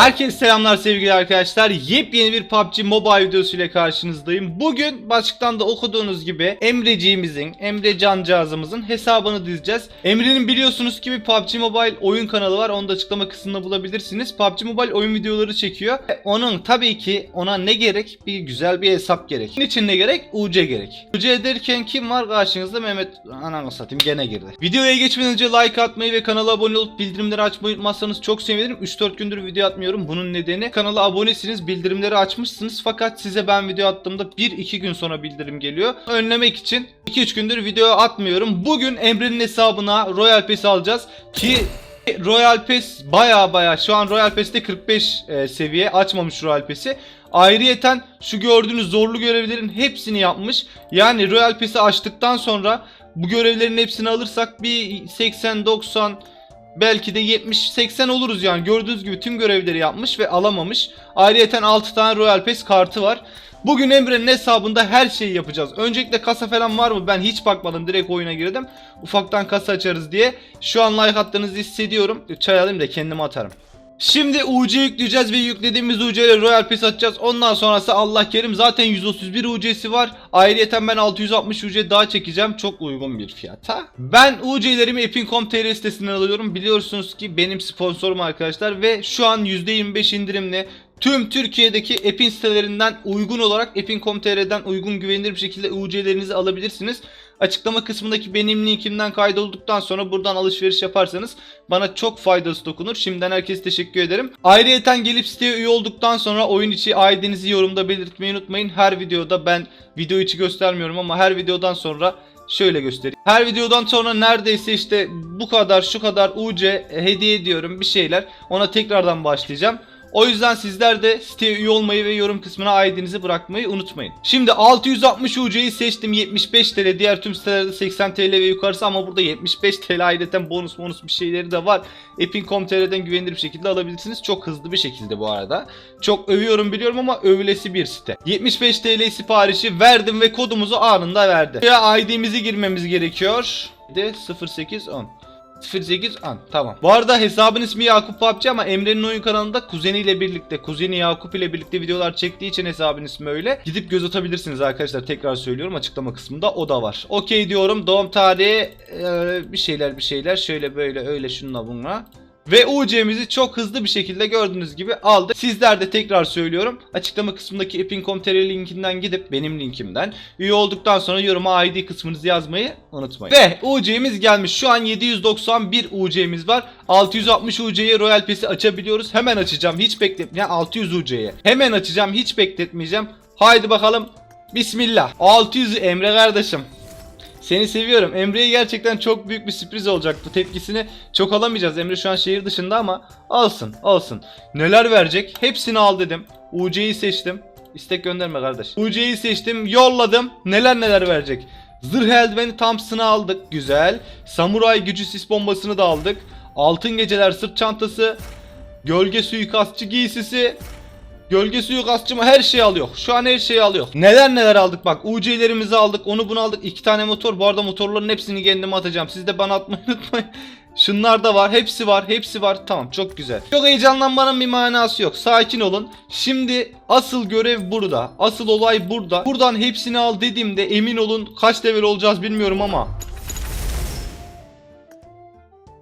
Herkese selamlar sevgili arkadaşlar. Yepyeni bir PUBG Mobile videosu ile karşınızdayım. Bugün başlıktan da okuduğunuz gibi Emreciğimizin, Emre cancağızımızın hesabını dizeceğiz. Emre'nin biliyorsunuz ki bir PUBG Mobile oyun kanalı var. Onu da açıklama kısmında bulabilirsiniz. PUBG Mobile oyun videoları çekiyor. E, Onun tabii ki ona ne gerek? Bir güzel bir hesap gerek. Bunun için ne gerek? UC gerek. UC derken kim var karşınızda? Mehmet ananı satayım gene girdi. Videoya geçmeden önce like atmayı ve kanala abone olup bildirimleri açmayı unutmazsanız çok sevinirim. 3-4 gündür video atmıyorum. Bunun nedeni kanala abonesiniz, bildirimleri açmışsınız fakat size ben video attığımda 1-2 gün sonra bildirim geliyor. Önlemek için 2-3 gündür video atmıyorum. Bugün Emre'nin hesabına Royal Pass alacağız ki Royal Pass baya baya şu an Royal Pass'te 45 e, seviye açmamış Royal Pass'i. Ayrıyeten şu gördüğünüz zorlu görevlerin hepsini yapmış. Yani Royal Pass'i açtıktan sonra bu görevlerin hepsini alırsak bir 80-90 belki de 70-80 oluruz yani. Gördüğünüz gibi tüm görevleri yapmış ve alamamış. Ayrıyeten 6 tane Royal Pass kartı var. Bugün Emre'nin hesabında her şeyi yapacağız. Öncelikle kasa falan var mı? Ben hiç bakmadım. Direkt oyuna girdim. Ufaktan kasa açarız diye. Şu an like attığınızı hissediyorum. Çay alayım da kendime atarım. Şimdi UC yükleyeceğiz ve yüklediğimiz UC Royal Pass atacağız. Ondan sonrası Allah kerim zaten 131 UC'si var. Ayrıyeten ben 660 UC daha çekeceğim. Çok uygun bir fiyata. Ben UC'lerimi Epin.com.tr sitesinden alıyorum. Biliyorsunuz ki benim sponsorum arkadaşlar ve şu an %25 indirimle Tüm Türkiye'deki Epin sitelerinden uygun olarak Epin.com.tr'den uygun güvenilir bir şekilde UC'lerinizi alabilirsiniz. Açıklama kısmındaki benim linkimden kaydolduktan sonra buradan alışveriş yaparsanız bana çok faydası dokunur. Şimdiden herkese teşekkür ederim. Ayrıyeten gelip siteye üye olduktan sonra oyun içi ID'nizi yorumda belirtmeyi unutmayın. Her videoda ben video içi göstermiyorum ama her videodan sonra şöyle göstereyim. Her videodan sonra neredeyse işte bu kadar şu kadar UC hediye ediyorum bir şeyler. Ona tekrardan başlayacağım. O yüzden sizler de siteye üye olmayı ve yorum kısmına ID'nizi bırakmayı unutmayın. Şimdi 660 UC'yi seçtim 75 TL. Diğer tüm sitelerde 80 TL ve yukarısı ama burada 75 TL ayrıca bonus bonus bir şeyleri de var. Epin.com.tr'den güvenilir bir şekilde alabilirsiniz. Çok hızlı bir şekilde bu arada. Çok övüyorum biliyorum ama övülesi bir site. 75 TL siparişi verdim ve kodumuzu anında verdi. ID'mizi girmemiz gerekiyor. De 0810. 08 an tamam. Bu arada hesabın ismi Yakup PUBG ama Emre'nin oyun kanalında kuzeniyle birlikte, kuzeni Yakup ile birlikte videolar çektiği için hesabın ismi öyle. Gidip göz atabilirsiniz arkadaşlar. Tekrar söylüyorum açıklama kısmında o da var. Okey diyorum. Doğum tarihi e, bir şeyler bir şeyler şöyle böyle öyle şunla bununla. Ve UC'mizi çok hızlı bir şekilde gördüğünüz gibi aldık. Sizler de tekrar söylüyorum. Açıklama kısmındaki epin.com.tr linkinden gidip benim linkimden üye olduktan sonra yoruma ID kısmınızı yazmayı unutmayın. Ve UC'miz gelmiş. Şu an 791 UC'miz var. 660 UC'ye Royal Pass'i açabiliyoruz. Hemen açacağım. Hiç bekletmeyeceğim. 600 UC'ye. Hemen açacağım. Hiç bekletmeyeceğim. Haydi bakalım. Bismillah. 600 Emre kardeşim. Seni seviyorum. Emre'ye gerçekten çok büyük bir sürpriz olacak. Bu tepkisini çok alamayacağız. Emre şu an şehir dışında ama alsın, alsın. Neler verecek? Hepsini al dedim. UC'yi seçtim. İstek gönderme kardeş. UC'yi seçtim, yolladım. Neler neler verecek? Zırh eldiveni Thompson'ı aldık. Güzel. Samuray gücü sis bombasını da aldık. Altın geceler sırt çantası. Gölge suikastçı giysisi. Gölge suyu kasçımı her şeyi alıyor. Şu an her şeyi alıyor. Neler neler aldık bak. UC'lerimizi aldık. Onu bunu aldık. iki tane motor. Bu arada motorların hepsini kendime atacağım. Siz de bana atmayı unutmayın. Şunlar da var. Hepsi var. Hepsi var. Tamam çok güzel. Çok heyecanlanmanın bir manası yok. Sakin olun. Şimdi asıl görev burada. Asıl olay burada. Buradan hepsini al dediğimde emin olun kaç level olacağız bilmiyorum ama.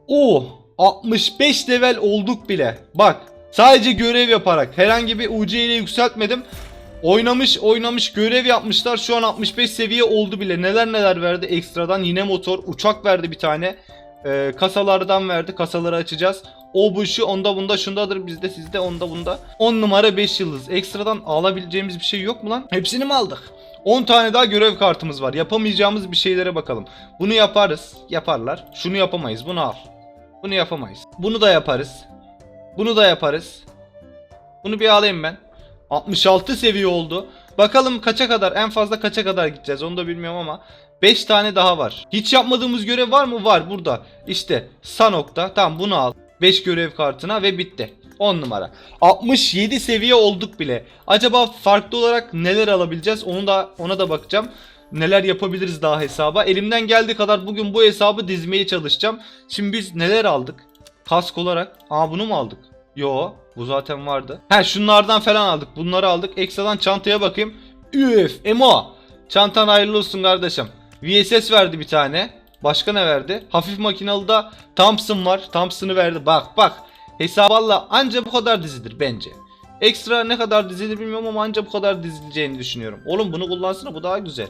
Oo 65 level olduk bile. Bak sadece görev yaparak herhangi bir UC ile yükseltmedim. Oynamış oynamış görev yapmışlar. Şu an 65 seviye oldu bile. Neler neler verdi ekstradan. Yine motor uçak verdi bir tane. Ee, kasalardan verdi. Kasaları açacağız. O bu şu onda bunda şundadır bizde sizde onda bunda. 10 numara 5 yıldız. Ekstradan alabileceğimiz bir şey yok mu lan? Hepsini mi aldık? 10 tane daha görev kartımız var. Yapamayacağımız bir şeylere bakalım. Bunu yaparız. Yaparlar. Şunu yapamayız. Bunu al. Bunu yapamayız. Bunu da yaparız. Bunu da yaparız. Bunu bir alayım ben. 66 seviye oldu. Bakalım kaça kadar en fazla kaça kadar gideceğiz onu da bilmiyorum ama 5 tane daha var. Hiç yapmadığımız görev var mı? Var burada. İşte Sanok'ta. Tamam bunu al. 5 görev kartına ve bitti. 10 numara. 67 seviye olduk bile. Acaba farklı olarak neler alabileceğiz? Onu da ona da bakacağım. Neler yapabiliriz daha hesaba. Elimden geldiği kadar bugün bu hesabı dizmeye çalışacağım. Şimdi biz neler aldık? Kask olarak. Aa bunu mu aldık? Yo bu zaten vardı. He şunlardan falan aldık. Bunları aldık. Ekstradan çantaya bakayım. Üf Emo. Çantan hayırlı olsun kardeşim. VSS verdi bir tane. Başka ne verdi? Hafif makinalı da Thompson var. Thompson'ı verdi. Bak bak. Hesap valla anca bu kadar dizilir bence. Ekstra ne kadar dizilir bilmiyorum ama anca bu kadar dizileceğini düşünüyorum. Oğlum bunu kullansana bu daha güzel.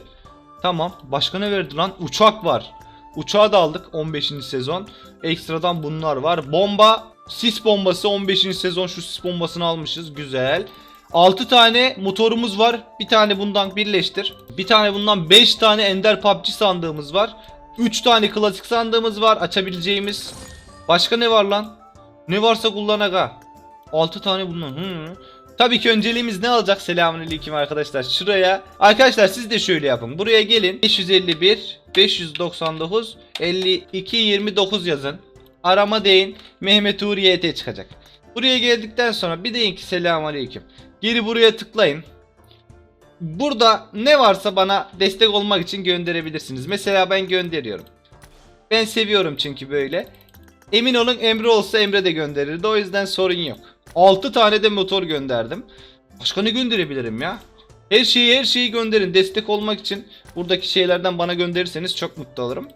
Tamam. Başka ne verdi lan? Uçak var. Uçağı da aldık 15. sezon. Ekstradan bunlar var. Bomba, sis bombası 15. sezon şu sis bombasını almışız. Güzel. 6 tane motorumuz var. Bir tane bundan birleştir. Bir tane bundan 5 tane ender PUBG sandığımız var. 3 tane klasik sandığımız var açabileceğimiz. Başka ne var lan? Ne varsa kullanak ha. 6 tane bundan. Hı. Tabii ki önceliğimiz ne olacak? Selamünaleyküm arkadaşlar. Şuraya. Arkadaşlar siz de şöyle yapın. Buraya gelin. 551 599 52 29 yazın. Arama deyin. Mehmet Uğur YT çıkacak. Buraya geldikten sonra bir deyin ki selamünaleyküm. Geri buraya tıklayın. Burada ne varsa bana destek olmak için gönderebilirsiniz. Mesela ben gönderiyorum. Ben seviyorum çünkü böyle. Emin olun Emre olsa Emre de gönderirdi. O yüzden sorun yok. 6 tane de motor gönderdim. Başka ne gönderebilirim ya? Her şeyi her şeyi gönderin. Destek olmak için buradaki şeylerden bana gönderirseniz çok mutlu olurum.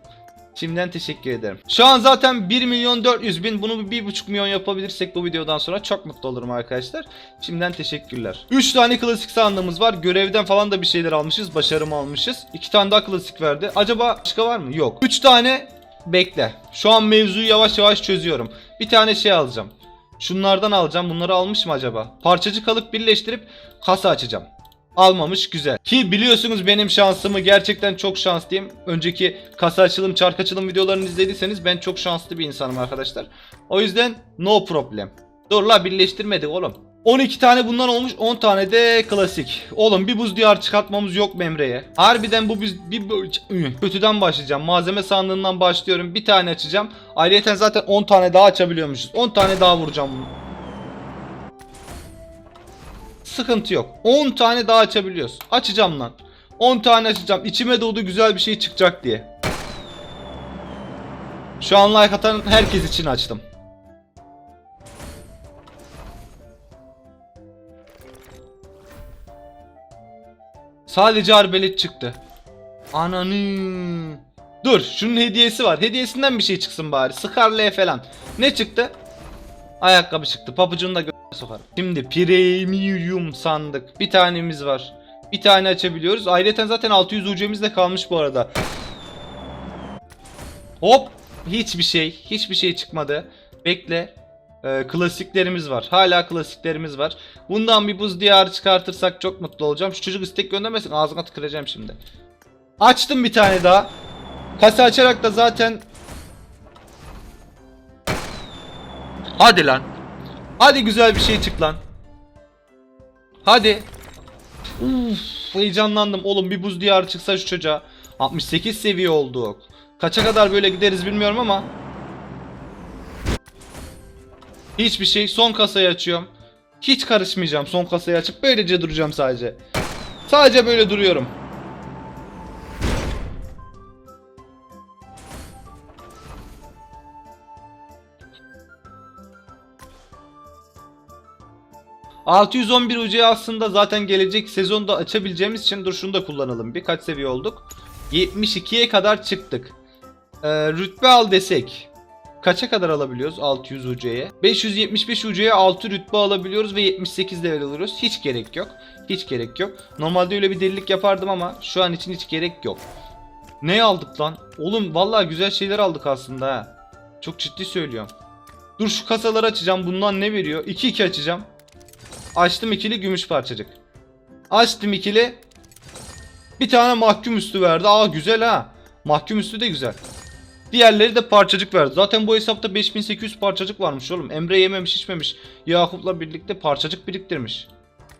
Şimdiden teşekkür ederim. Şu an zaten 1 milyon 400 bin. Bunu bir 1,5 milyon yapabilirsek bu videodan sonra çok mutlu olurum arkadaşlar. Şimdiden teşekkürler. 3 tane klasik sandığımız var. Görevden falan da bir şeyler almışız. Başarımı almışız. 2 tane daha klasik verdi. Acaba başka var mı? Yok. 3 tane bekle. Şu an mevzuyu yavaş yavaş çözüyorum. Bir tane şey alacağım. Şunlardan alacağım. Bunları almış mı acaba? Parçacık alıp birleştirip kasa açacağım. Almamış güzel. Ki biliyorsunuz benim şansımı gerçekten çok şanslıyım. Önceki kasa açılım, çark açılım videolarını izlediyseniz ben çok şanslı bir insanım arkadaşlar. O yüzden no problem. Dur la birleştirmedik oğlum. 12 tane bundan olmuş 10 tane de klasik. Oğlum bir buz diyar çıkartmamız yok mu Emre'ye? Harbiden bu biz bir kötüden başlayacağım. Malzeme sandığından başlıyorum. Bir tane açacağım. Ayrıca zaten 10 tane daha açabiliyormuşuz. 10 tane daha vuracağım bunu. Sıkıntı yok. 10 tane daha açabiliyoruz. Açacağım lan. 10 tane açacağım. İçime doğdu güzel bir şey çıkacak diye. Şu an like atan herkes için açtım. Sadece arbelet çıktı. Ananı. Dur, şunun hediyesi var. Hediyesinden bir şey çıksın bari. Scarlet falan. Ne çıktı? Ayakkabı çıktı. Pabucunu da gö- sokarım. Şimdi premium sandık. Bir tanemiz var. Bir tane açabiliyoruz. Ayrıca zaten 600 UC'miz de kalmış bu arada. Hop. Hiçbir şey. Hiçbir şey çıkmadı. Bekle. Ee, klasiklerimiz var. Hala klasiklerimiz var. Bundan bir buz diyarı çıkartırsak çok mutlu olacağım. Şu çocuk istek göndermesin. Ağzına tıkıracağım şimdi. Açtım bir tane daha. Kasa açarak da zaten Hadi lan. Hadi güzel bir şey çık lan. Hadi. Uf, heyecanlandım. Oğlum bir buz diyarı çıksa şu çocuğa. 68 seviye olduk. Kaça kadar böyle gideriz bilmiyorum ama. Hiçbir şey. Son kasayı açıyorum. Hiç karışmayacağım. Son kasayı açıp böylece duracağım sadece. Sadece böyle duruyorum. ...611 UC aslında zaten gelecek sezonda açabileceğimiz için... ...dur şunu da kullanalım. Birkaç seviye olduk. 72'ye kadar çıktık. Ee, rütbe al desek... Kaça kadar alabiliyoruz 600 UC'ye? 575 UC'ye 6 rütbe alabiliyoruz ve 78 level alıyoruz. Hiç gerek yok. Hiç gerek yok. Normalde öyle bir delilik yapardım ama şu an için hiç gerek yok. Ne aldık lan? Oğlum vallahi güzel şeyler aldık aslında ha. Çok ciddi söylüyorum. Dur şu kasaları açacağım. Bundan ne veriyor? 2-2 açacağım. Açtım ikili gümüş parçacık. Açtım ikili. Bir tane mahkum üstü verdi. Aa güzel ha. Mahkum üstü de güzel. Diğerleri de parçacık verdi. Zaten bu hesapta 5800 parçacık varmış oğlum. Emre yememiş içmemiş. Yakup'la birlikte parçacık biriktirmiş.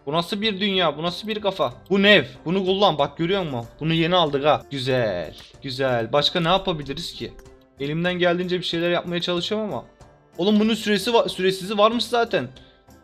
Bu nasıl bir dünya? Bu nasıl bir kafa? Bu nev. Bunu kullan. Bak görüyor musun? Bunu yeni aldık ha. Güzel. Güzel. Başka ne yapabiliriz ki? Elimden geldiğince bir şeyler yapmaya çalışıyorum ama. Oğlum bunun süresi va- süresizi varmış zaten.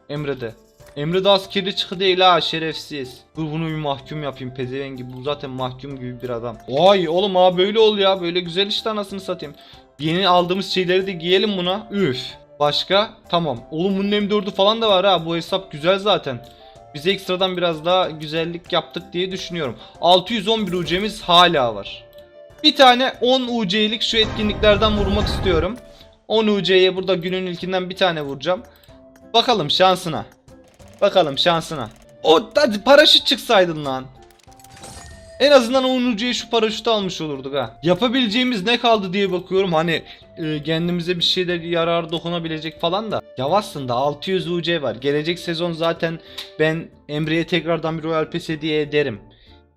Emre'de. Emre de askeri çıkı değil ha şerefsiz. Dur bunu bir mahkum yapayım pezevengi. Bu zaten mahkum gibi bir adam. Vay oğlum ha böyle ol ya. Böyle güzel işte anasını satayım. Yeni aldığımız şeyleri de giyelim buna. Üf. Başka? Tamam. Oğlum bunun M4'ü falan da var ha. Bu hesap güzel zaten. Biz ekstradan biraz daha güzellik yaptık diye düşünüyorum. 611 UC'miz hala var. Bir tane 10 UC'lik şu etkinliklerden vurmak istiyorum. 10 UC'ye burada günün ilkinden bir tane vuracağım. Bakalım şansına. Bakalım şansına. O hadi paraşüt çıksaydın lan. En azından 10 UC'ye şu paraşütü almış olurduk ha. Yapabileceğimiz ne kaldı diye bakıyorum. Hani e, kendimize bir şeyler yarar dokunabilecek falan da. Ya aslında 600 UC var. Gelecek sezon zaten ben Emre'ye tekrardan bir Royal Pass hediye ederim.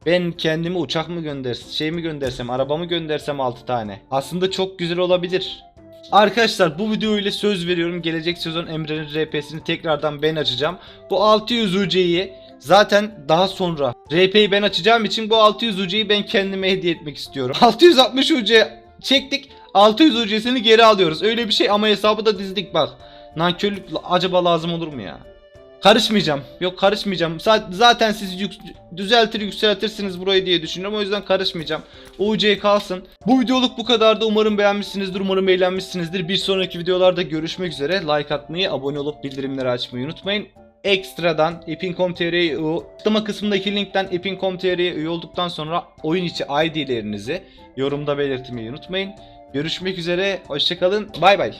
Ben kendimi uçak mı göndersem, şey mi göndersem, araba mı göndersem 6 tane. Aslında çok güzel olabilir. Arkadaşlar bu video ile söz veriyorum. Gelecek sezon Emre'nin RP'sini tekrardan ben açacağım. Bu 600 UC'yi zaten daha sonra RP'yi ben açacağım için bu 600 UC'yi ben kendime hediye etmek istiyorum. 660 UC çektik. 600 UC'sini geri alıyoruz. Öyle bir şey ama hesabı da dizdik bak. Nankörlük acaba lazım olur mu ya? Karışmayacağım. Yok karışmayacağım. Za- Zaten siz yük- düzeltir yükseltirsiniz burayı diye düşünüyorum. O yüzden karışmayacağım. UC kalsın. Bu videoluk bu kadar da umarım beğenmişsinizdir. Umarım eğlenmişsinizdir. Bir sonraki videolarda görüşmek üzere. Like atmayı, abone olup bildirimleri açmayı unutmayın. Ekstradan epin.com.tr'ye açıklama kısmındaki linkten epin.com.tr'ye üye olduktan sonra oyun içi ID'lerinizi yorumda belirtmeyi unutmayın. Görüşmek üzere. Hoşçakalın. Bay bay.